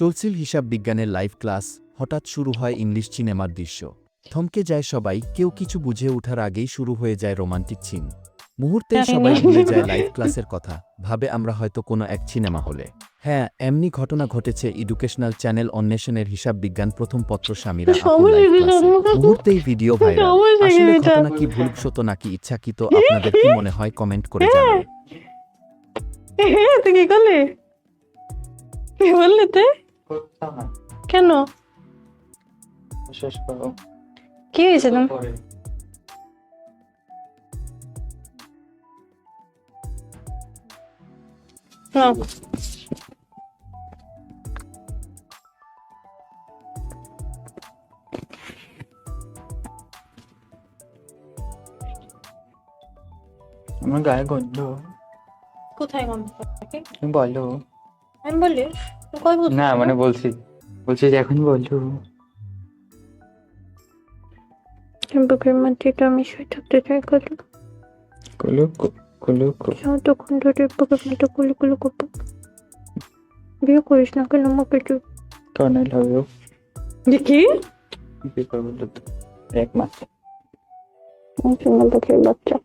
চলছিল হিসাব বিজ্ঞানের লাইভ ক্লাস হঠাৎ শুরু হয় ইংলিশ সিনেমার দৃশ্য। থমকে যায় সবাই কেউ কিছু বুঝে ওঠার আগেই শুরু হয়ে যায় রোমান্টিক সিন মুহূর্তেই সবাই ভুলে যায় লাইভ ক্লাসের কথা ভাবে আমরা হয়তো কোনো এক সিনেমা হলে। হ্যাঁ এমনি ঘটনা ঘটেছে এডুকেশনাল চ্যানেল অন্বেষণের হিসাব বিজ্ঞান প্রথম পত্র স্বামীরা মুহূর্তেই ভিডিও ভাইরাল আসলে। ঘটনা কি ভুলশত নাকি ইচ্ছাকৃত আপনাদের কি মনে হয় কমেন্ট করে জানাবেন হ্যাঁ তুই কি করলি? বললি কেন? শেষ করো কি হয়েছে তুমি পরে। নাও। আমার গায়ে গন্ধ। কোথায় গন্ধ? বলো। আমি বলি কই বলছিস? না মানে বলছি বলছি যে এখন বলো বুকের মধ্যে তো আমি শুয়ে থাকতে চাই করল কুলু কুলু তখন ধরে বুকের মধ্যে কুলি কুলি করব বিয়ে করিস না কেন আমাকে হবে দেখি কি? করব তো এক মাস। বুকের বাচ্চা।